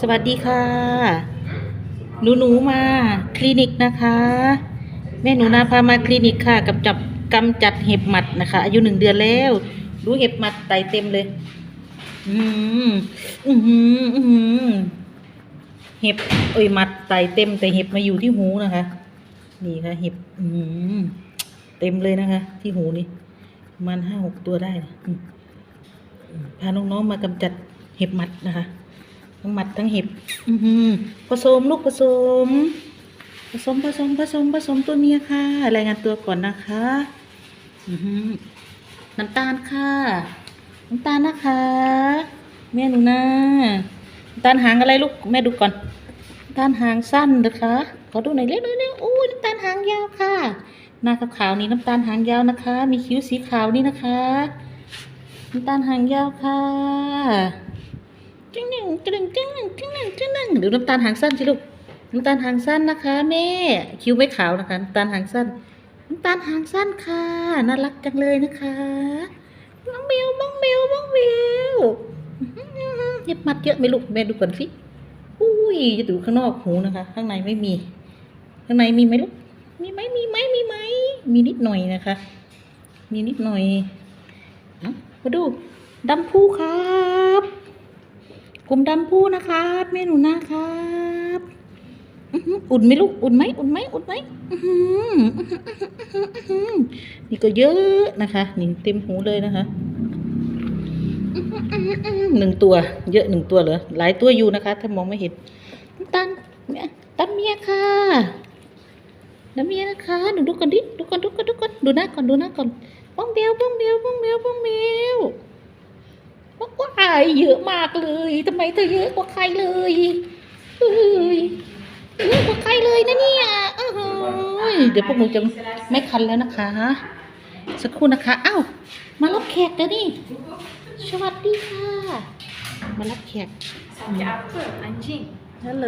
สวัสดีค่ะ หนูหนูๆมาคลินิกนะคะ แม่หนูนาพามาคลินิกค่ะกำจับกำจัดเห็บหมัดนะคะ อายุหนึ่งเดือนแล้วดูเห็บหมัดไตเต็มเลย อืมอือหืออือหือเห็บเอ้ยหมัดไตเต็ม แต่เห็บมาอยู่ที่หูนะคะ นี่ค่ะเห็บ อืมเต็มเลยนะคะ ที่หูนี่มาณห้าหกตัวได้พาน้องๆมากำจัดเห็บหมัดนะคะ ทั้งหมัดทั้งเห็บ อือหือผสมลูกผสม ผสมผสมผสมผสมตัวเมียค่ะ รายงานตัวก่อนนะคะ อือหือน้ำตาลค่ะน้ำตาลนะคะแม่หนูนะน้ำตาลหางอะไรลูกแม่ดูก่อนน้ำตาลหางสั้นนะคะขอดูหน่อยเร็วๆเร็วๆอู้ยน้ำตาลหางยาวค่ะ หน้าขาวๆนี่น้ำตาลหางยาวนะคะ มีคิ้วสีขาวนี่นะคะ น้ำตาลหางยาวค่ะจึ้งหนึ่งจึ้งหนึ่งจึ้งหนึ่งจึ้ งหนึ่งจึ้งหนึ่งดูน้ำตาลหางสั้นสิลูกน้ำตาลหางสั้นนะคะ แม่คิ้วไม่ขาวนะคะน้ำตาลหางสั้นน้ำตาลหางสั้นค่ะน่ารักจังเลยนะคะน้องเบลน้องเบลน้องเบลอื้อหือเย็บมัดเยอะไหมลูกแม่ดูก่อนสิอุ้ยจะดูข้างนอกหูนะคะ ข้างในไม่มี ข้างในมีไหมลูกมีไหมมีไหมมีไหมมีนิดหน่อยนะคะ มีนิดหน่อยมาดูดำพูครับ กลุ่มดำพูนะครับแม่หนูนะครับอุ่นไหมลูกอุ่นไหมอุ่นไหมอุ่นไหมนี่ก็เยอะนะคะนี่เต็มหูเลยนะคะหนึ่งตัว เยอะหนึ่งตัวเหรอหลายตัวอยู่นะคะ ถ้ามองไม่เห็นตันเนี่ยตันเมียค่ะน้ำเมียนะคะหนูดูก่อนดิดูก่อนดูก่อนดูก่อนดูหน้าก่อนดูหน้าก่อนบ้องเบลบ้องเบลบ้องเบลบ้องเบลบอกว่าอาย เยอะมากเลยทำไมเธอเยอะกว่าใครเลยเอ้ยเยอะกว่าใครเลยนะเนี่ยเอ้ยเดี๋ยวพวกหนูจะไม่คันแล้วนะคะ สักครู่นะคะอ้าวมารับแขกแล้วนี่สวัสดีค่ะ มารับแขก Sabe, a Pan, a Jean, ฮัลโหล